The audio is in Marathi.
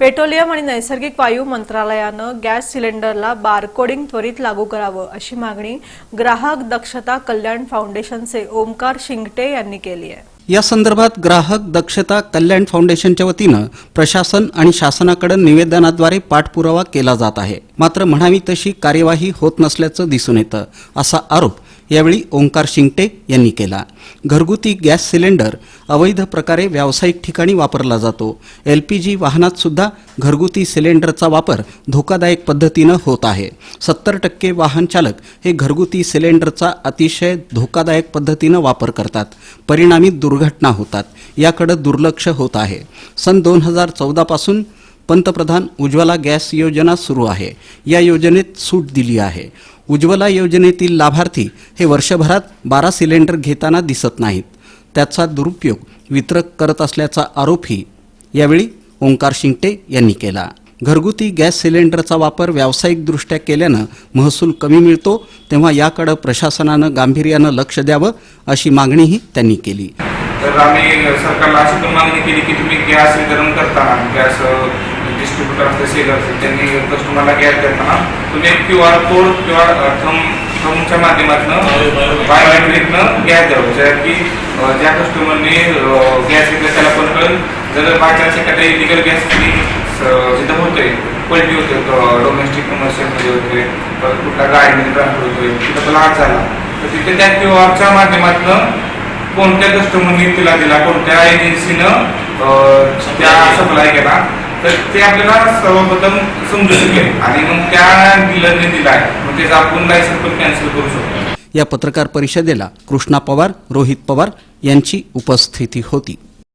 पेट्रोलियम आणि नैसर्गिक वायू मंत्रालयानं गॅस सिलेंडरला बारकोडिंग त्वरित लागू करावं अशी मागणी ग्राहक दक्षता कल्याण फाउंडेशनचे ओमकार शिंगटे यांनी केली आहे. या संदर्भात ग्राहक दक्षता कल्याण फाउंडेशनच्या वतीनं प्रशासन आणि शासनाकडे निवेदनाद्वारे पाठपुरावा केला जात आहे. मात्र म्हणावी तशी कार्यवाही होत नसल्याचं दिसून येतं असा आरोप यावेळी ओंकार शिंगटे यांनी केला. घरगुती गॅस सिलेंडर अवैध प्रकारे व्यावसायिक ठिकाणी वापरला जातो. एल पी जी वाहनात सुद्धा घरगुती सिलेंडरचा वापर धोकादायक पद्धतीनं होत आहे. सत्तर टक्के वाहन चालक हे घरगुती सिलेंडरचा अतिशय धोकादायक पद्धतीनं वापर करतात. परिणामी दुर्घटना होतात. याकडे दुर्लक्ष होत आहे. सन दोन हजार चौदापासून पंतप्रधान उज्ज्वला गॅस योजना सुरू आहे. या योजनेत सूट दिली आहे. उज्ज्वला योजनेतील लाभार्थी हे वर्षभरात बारा सिलेंडर घेताना दिसत नाहीत. त्याचा दुरुपयोग वितरक करत असल्याचा आरोपही यावेळी ओंकार शिंगटे यांनी केला. घरगुती गॅस सिलेंडरचा वापर व्यावसायिकदृष्ट्या केल्यानं महसूल कमी मिळतो तेव्हा याकडं प्रशासनानं गांभीर्यानं लक्ष द्यावं अशी मागणीही त्यांनी केली. तर आम्ही सरकारला अशी पण मागणी केली की तुम्ही गॅस वितरण करताना गॅस डिस्ट्रीब्युटर असते सेलर असते त्यांनी कस्टमरला गॅस देताना तुम्ही क्यू आर कोड किंवा थम थमच्या माध्यमातून बायोमेट्रिकनं गॅस द्यावं ज्या की ज्या कस्टमरने गॅस घेतला त्याला पण कळेल? जर बाय चान्स एखाद्या इलिगल गॅस जिथं होतोय पलटी होते डोमेस्टिक कमर्शियलमध्ये वगैरे परत कुठल्या गाडीमध्ये ट्रान्सफर होतोय तिथं लाट झाला तर तिथे त्या क्यू आरच्या माध्यमातून कोणत्या कस्टमरने तिला दिला कोणत्या एजन्सीनं त्या सप्लाय केला तर ते आपल्याला सर्वप्रथम समजू शकेल आणि मग त्या डीलरने दिलाय. म्हणजे आपण लायसन्स पण कॅन्सल करू शकतो. या पत्रकार परिषदेला कृष्णा पवार रोहित पवार यांची उपस्थिती होती.